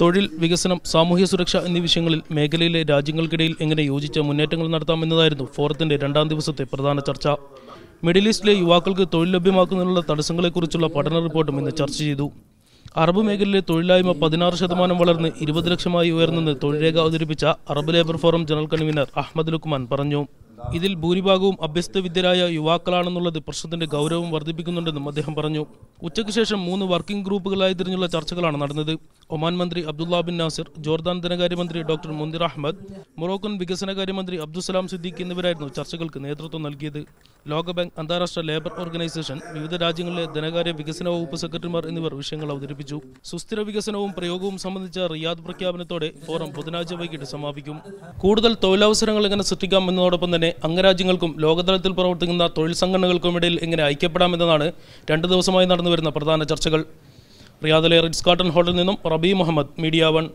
തൊഴിൽ വികസനം സാമൂഹ്യ സുരക്ഷ എന്നീ വിഷയങ്ങളിൽ മേഖലയിലെ രാജ്യങ്ങൾക്കിടയിൽ എങ്ങനെ യോജിച്ച മുന്നേറ്റങ്ങൾ നടത്താമെന്നതായിരുന്നു ഫോറത്തിന്റെ രണ്ടാം ദിവസത്തെ പ്രധാന ചർച്ച. മിഡിൽ ഈസ്റ്റിലെ യുവാക്കൾക്ക് തൊഴിൽ ലഭ്യമാക്കുന്നതിനുള്ള തടസ്സങ്ങളെക്കുറിച്ചുള്ള പഠന റിപ്പോർട്ടും ഇന്ന് ചർച്ച ചെയ്തു. അറബ് മേഖലയിലെ തൊഴിലായ്മ പതിനാറ് ശതമാനം വളർന്ന് ഇരുപത് ലക്ഷമായി ഉയർന്നെന്ന് തൊഴിൽരേഖ അവതരിപ്പിച്ച Arab labour forum general convener Ahmad Luqman പറഞ്ഞു. ഇതിൽ ഭൂരിഭാഗവും അഭ്യസ്തവിദ്യരായ യുവാക്കളാണെന്നുള്ളത് പ്രശ്നത്തിന്റെ ഗൗരവം വർദ്ധിപ്പിക്കുന്നുണ്ടെന്നും അദ്ദേഹം പറഞ്ഞു. ഉച്ചയ്ക്ക് ശേഷം മൂന്ന് വർക്കിംഗ് ഗ്രൂപ്പുകളായി തിരിഞ്ഞുള്ള ചർച്ചകളാണ് നടന്നത്. ഒമാൻ മന്ത്രി അബ്ദുല്ലാ ബിൻ നാസിർ ജോർദാൻ ധനകാര്യമന്ത്രി ഡോക്ടർ മുന്തിർ അഹമ്മദ് മൊറോക്കൻ വികസനകാര്യമന്ത്രി അബ്ദുസലാം സിദ്ദീഖ് എന്നിവരായിരുന്നു ചർച്ചകൾക്ക് നേതൃത്വം നൽകിയത്. ലോകബാങ്ക് അന്താരാഷ്ട്ര ലേബർ ഓർഗനൈസേഷൻ വിവിധ രാജ്യങ്ങളിലെ ധനകാര്യ വികസന വകുപ്പ് സെക്രട്ടറിമാർ എന്നിവർ വിഷയങ്ങൾ അവതരിപ്പിച്ചു. സുസ്ഥിര വികസനവും പ്രയോഗവും സംബന്ധിച്ച റിയാദ് പ്രഖ്യാപനത്തോടെ ഫോറം ബുധനാഴ്ച വൈകിട്ട് സമാപിക്കും. കൂടുതൽ തൊഴിലവസരങ്ങൾ എങ്ങനെ സൃഷ്ടിക്കാം എന്നതോടൊപ്പം തന്നെ അംഗരാജ്യങ്ങൾക്കും ലോകതലത്തിൽ പ്രവർത്തിക്കുന്ന തൊഴിൽ സംഘടനകൾക്കുമിടയിൽ എങ്ങനെ ഐക്യപ്പെടാമെന്നതാണ് രണ്ട് ദിവസമായി നടന്നു വരുന്ന പ്രധാന ചർച്ചകൾ. റിയാദിലെ റിറ്റ്സ് കാർട്ടൺ ഹോട്ടലിൽ നിന്നും റബി മുഹമ്മദ് മീഡിയ വൺ.